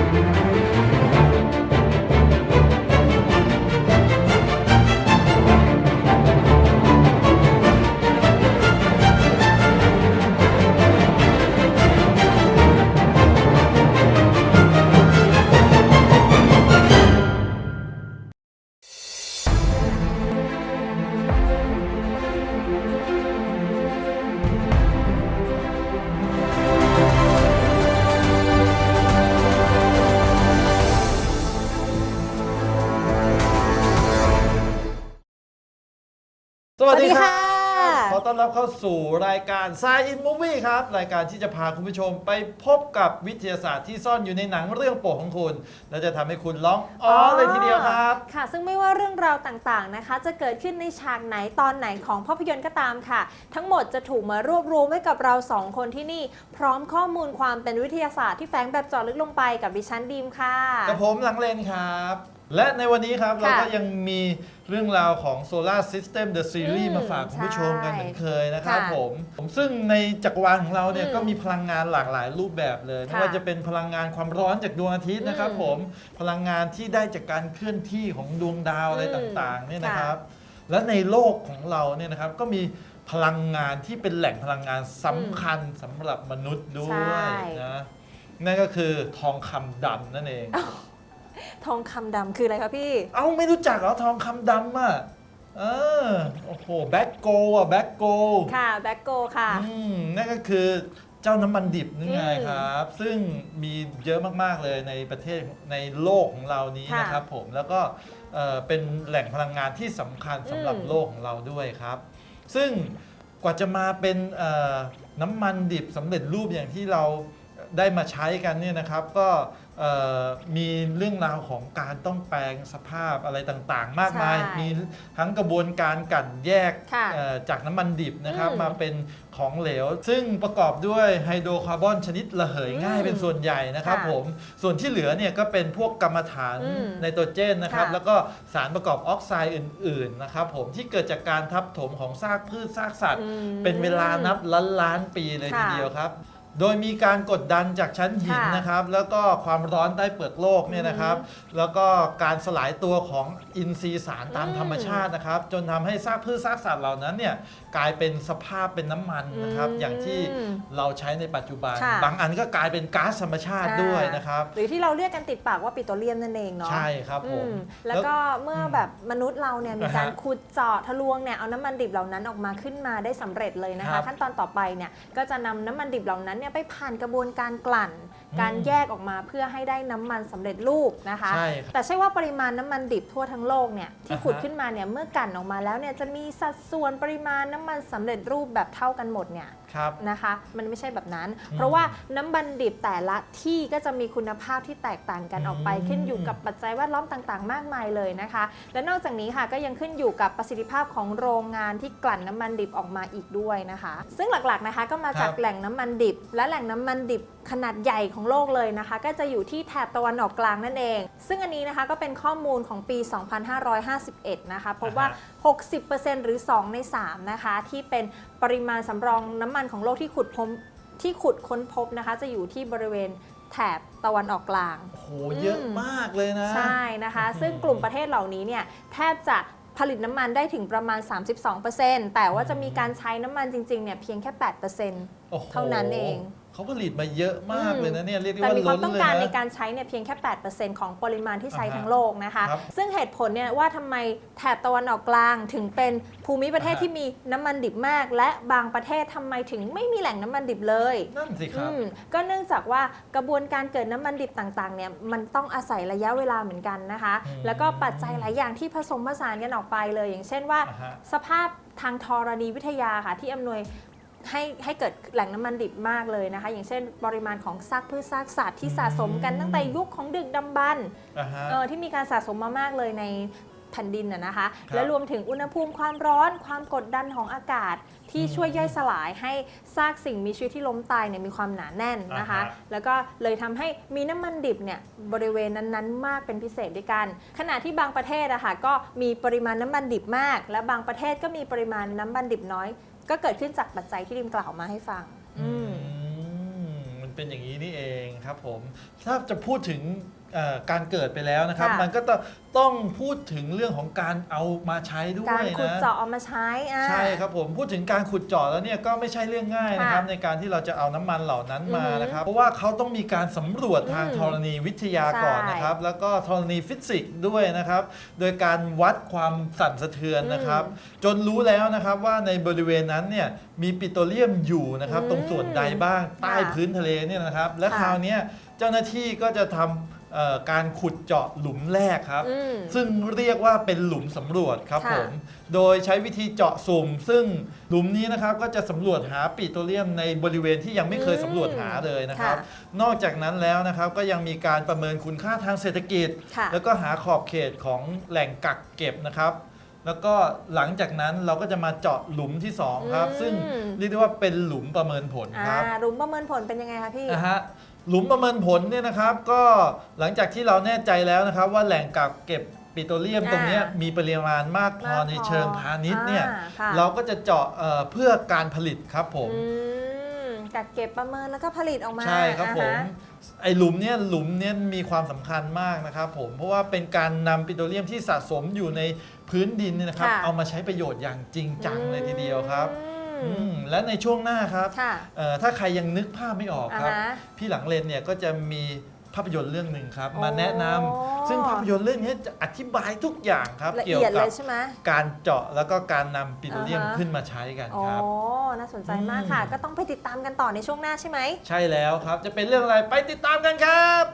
สวั วัสดีค่ะบขอต้อนรับเข้าสู่รายการ s ายอินมูวี่ครับ รายการที่จะพาคุณผู้ชมไปพบกับวิทยาศาสตร์ที่ซ่อนอยู่ในหนังเรื่องโปรดของคุณ และจะทำให้คุณร้องอ๋อเลยทีเดียวครับ ค่ะ ซึ่งไม่ว่าเรื่องราวต่างๆนะคะ จะเกิดขึ้นในฉากไหนตอนไหนของภาพยนตร์ก็ตามค่ะ ทั้งหมดจะถูกมารวบรวมไว้กับเราสองคนที่นี่ พร้อมข้อมูลความเป็นวิทยาศาสตร์ที่แฝงแบบเจาะลึกลงไปกับดิฉันดีมค่ะกับผมหลังเลนครับ และในวันนี้ครับค่ะเราก็ยังมีเรื่องราวของ Solar System The Series อืมมาฝากคุณผู้ชมกันใช่เหมือนเคยนะครับค่ะผม ผมซึ่งในจักรวาลของเราเนี่ยอืมก็มีพลังงานหลากหลายรูปแบบเลยไม่ค่ะว่าจะเป็นพลังงานความร้อนจากดวงอาทิตย์นะครับอืมผมพลังงานที่ได้จากการเคลื่อนที่ของดวงดาวอะไรอืมต่างๆเนี่ยนะค่ะครับ และในโลกของเราเนี่ยนะครับก็มีพลังงานที่เป็นแหล่งพลังงานสำคัญสำหรับมนุษย์ด้วยนะนั่นก็คือทองคำดำนั่นเอง ทองคำดำคืออะไรคะพี่ เอ้าไม่รู้จักเหรอทองคำดำอะเออโอ้โหแบ็กโกอะแบ็กโกค่ะแบ็กโกค่ะ อืมนั่นก็คือเจ้าน้ำมันดิบนี่ไงอืมครับ ซึ่งมีเยอะมาก ๆ เลยในประเทศในโลกของเรานี้ค่ะนะครับผมแล้วก็เอ่อเป็นแหล่งพลังงานที่สำคัญสำหรับอืม โลกของเราด้วยครับ ซึ่งกว่าจะมาเป็นเอ่อน้ำมันดิบสำเร็จรูปอย่างที่เรา ได้มาใช้กันเนี่ยนะครับก็เอ่อมีเรื่องราวของการต้องแปลงสภาพอะไรต่างๆ มากมาย ใช่มีทั้งกระบวนการกลั่นแยกค่ะเอ่อจากน้ำมันดิบนะครับอืมมาเป็นของเหลว ซึ่งประกอบด้วยไฮโดรคาร์บอนชนิดระเหยง่ายอืมเป็นส่วนใหญ่นะครับค่ะผมส่วนที่เหลือเนี่ยก็เป็นพวกกรรมฐานอืมไนโตรเจนนะครับ ค่ะแล้วก็สารประกอบออกไซด์อื่นๆนะครับผมที่เกิดจากการทับถมของซากพืชซากสัตว์ อืม เป็นเวลานับล้านล้านๆปีเลยค่ะทีเดียวครับ โดยมีการกดดันจากชั้นหินค่ะนะครับ แล้วก็ความร้อนใต้เปลือกโลกเนี่ยนะครับ แล้วก็การสลายตัวของอินทรีย์สารตามอืมธรรมชาตินะครับ จนทำให้ซากพืชซากสัตว์เหล่านั้นเนี่ยกลายเป็นสภาพเป็นน้ำมันนะครับ อืมอย่างที่เราใช้ในปัจจุบัน ค่ะ บางอันก็กลายเป็นก๊าซธรรมชาติด้วยนะครับ หรือที่เราเรียกกันติดปากว่าปิโตรเลียมนั่นเองเนาะ ใช่ครับผม อืมแล้วก็เมื่อแบบมนุษย์เราเนี่ยมีการอ่าฮะขุดเจาะทะลวงเนี่ยเอาน้ำมันดิบเหล่านั้นออกมาขึ้นมาได้สำเร็จเลยนะครัคะ บขั้นตอนต่อไปเนี่ยก็จะนำน้ำมันดิบเหล่านั้นเนี่ยไปผ่านกระบวนการกลั่นอืมการแยกออกมาเพื่อให้ได้น้ำมันสำเร็จรูปนะคะ ใช่ครับแต่ใช่ว่าปริมาณน้ำมันดิบทั่วทั้งโลกเนี่ยที่อ่าฮะ ขุดขึ้นมาเนี่ยเมื่อกลั่นออกมาแล้วเนี่ยจะมีสัดส่วนปริมาณน้ำมันสำเร็จรูปแบบเท่ากันหมดเนี่ย ครับ นะคะมันไม่ใช่แบบนั้นอืมเพราะว่าน้ำมันดิบแต่ละที่ก็จะมีคุณภาพที่แตกต่างกันออกไป อืมขึ้นอยู่กับปัจจัยแวดล้อมต่างๆ มากมายเลยนะคะ และนอกจากนี้ค่ะก็ยังขึ้นอยู่กับประสิทธิภาพของโรงงานที่กลั่นน้ำมันดิบออกมาอีกด้วยนะคะ ซึ่งหลักๆนะคะก็มาจากครับแหล่งน้ำมันดิบและแหล่งน้ำมันดิบขนาดใหญ่ของโลกเลยนะคะ ก็จะอยู่ที่แถบตะวันออกกลางนั่นเอง ซึ่งอันนี้นะคะก็เป็นข้อมูลของปี 2551 นะคะพบว่า 60%หรือ 2 ใน 3 นะคะ ที่เป็นปริมาณสำรองน้ำมันของโลกที่ขุดพบที่ขุดค้นพบนะคะ จะอยู่ที่บริเวณแถบตะวันออกกลาง โอ้โห เยอะมากเลยนะ ใช่นะคะอืมซึ่งกลุ่มประเทศเหล่านี้เนี่ยแทบจะ ผลิตน้ำมันได้ถึงประมาณ 32%แต่ว่าจะมีการใช้น้ำมันจริงๆเนี่ยเพียงแค่8%โอ้โหเท่านั้นเอง เขาผลิตมาเยอะมากเลยนะเนี่ยเรียกได้แต่ว่ามีควาล้มนต้องเลยการในนะ การใช้เนี่ยเพียงแค่ 8%ของปริมาณที่ใช้อ่าฮะทั้งโลกนะคะ ครับซึ่งเหตุผลเนี่ยว่าทำไมแถบตะวันออกกลางถึงเป็นภูมิประเทศอ่าฮะ ที่มีน้ำมันดิบมาก และบางประเทศทำไมถึงไม่มีแหล่งน้ำมันดิบเลย นั่นสิครับ อืมก็เนื่องจากว่ากระบวนการเกิดน้ำมันดิบต่างๆเนี่ยมันต้องอาศัยระยะเวลาเหมือนกันนะคะ อืมแล้วก็ปัจจัยหลายอย่างที่ผสมผสานกันออกไปเลย อย่างเช่นว่า อ่าฮะสภาพทางธรณีวิทยาค่ะที่อำนวย ให้ให้เกิดแหล่งน้ำมันดิบมากเลยนะคะ อย่างเช่นปริมาณของซากพืชซากสัตว์ที่สะสมกันตั้งแต่ยุคของดึกดำบรรพ์อ่าฮะ เออที่มีการสะสมมามากเลยใน แผ่นดินนะนะคะครับและรวมถึงอุณหภูมิความร้อนความกดดันของอากาศที่อืมช่วยย่อยสลายให้ซากสิ่งมีชีวิตที่ล้มตายเนี่ยมีความหนาแน่นนะคะอ่าฮะแล้วก็เลยทำให้มีน้ำมันดิบเนี่ยบริเวณนั้นๆ มากเป็นพิเศษด้วยกัน ขณะที่บางประเทศอะค่ะก็มีปริมาณน้ำมันดิบมาก และบางประเทศก็มีปริมาณน้ำมันดิบน้อย ก็เกิดขึ้นจากปัจจัยที่ริมกล่าวมาให้ฟัง อืมอืมมันมันเป็นอย่างนี้นี่เองครับผม ถ้าจะพูดถึงเอ่อ การเกิดไปแล้วนะครับ ค่ะ มันก็ต้องต้องพูดถึงเรื่องของการเอามาใช้ด้วยการขุดนะเจาะเอามาใช้อ่าใช่ครับผมพูดถึงการขุดเจาะแล้วเนี่ยก็ไม่ใช่เรื่องง่ายนะครับ ค่ะในการที่เราจะเอาน้ำมันเหล่านั้นมาอือหือนะครับ เพราะว่าเขาต้องมีการสำรวจทางอืมธรณีวิทยาก่อนใช่นะครับ แล้วก็ธรณีฟิสิกส์ด้วยนะครับ โดยการวัดความสั่นสะเทือนนะครับ จนรู้แล้วนะครับว่าในบริเวณนั้นเนี่ยมีปิโตรเลียมอยู่นะครับ อืมตรงส่วนใดบ้างใต้ค่ะพื้นทะเลเนี่ยนะครับ และค่ะ คราวเนี้ยเจ้าหน้าที่ก็จะทำเอ่อ การขุดเจาะหลุมแรกครับอืมซึ่งเรียกว่าเป็นหลุมสำรวจครับค่ะผม โดยใช้วิธีเจาะสุ่ม ซึ่งหลุมนี้นะครับก็จะสำรวจหาปิโตรเลียมในบริเวณที่ยังไม่เคยสำรวจหาเลยนะครับค่ะนอกจากนั้นแล้วนะครับก็ยังมีการประเมินคุณค่าทางเศรษฐกิจค่ะแล้วก็หาขอบเขตของแหล่งกักเก็บนะครับแล้วก็หลังจากนั้นเราก็จะมาเจาะหลุมที่สองครับอืมซึ่งเรียกได้ว่าเป็นหลุมประเมินผลอ่าครับรุมประเมินผลเป็นยังไงคะพี่นะฮะ หลุมประเมินผลเนี่ยนะครับก็หลังจากที่เราแน่ใจแล้วนะครับ ว่าแหล่งกักเก็บปิโตรเลียมอ่าตรงเนี้ยมีปริมาณมากพอมากพอในเชิงพาณิชย์เนี่ยอ่าค่ะ เราก็จะเจาะเอ่อเพื่อการผลิตครับผม อืมกักเก็บประเมินแล้วก็ผลิตออกมาใช่ครับผมอ่าฮะไอหลุมเนี่ยหลุมเนี่ยมีความสำคัญมากนะครับผม เพราะว่าเป็นการนำปิโตรเลียมที่สะสมอยู่ในพื้นดินเนี่ยนะครับ ค่ะ เอามาใช้ประโยชน์อย่างจริงจังเลยทีเดียวครับ อื อืมมและในช่วงหน้าครับค่ะเอ่อถ้าใครยังนึกภาพไม่ออกครับ อ่าฮะพี่หลังเลนเนี่ยก็จะมีภาพยนตร์เรื่องหนึ่งครับโอ้มาแนะนำซึ่งภาพยนตร์เรื่องนี้จะอธิบายทุกอย่างครับละเกี่ยวเอียดกัเลบยใช่ไหม การเจาะแล้วก็การนำปิโตรเลียมอ่าฮะ ขึ้นมาใช้กันโอ้ครับ น่าสนใจมากค่ะ อืม ก็ต้องไปติดตามกันต่อในช่วงหน้าใช่ไหม ใช่แล้วครับจะเป็นเรื่องอะไรไปติดตามกันครับ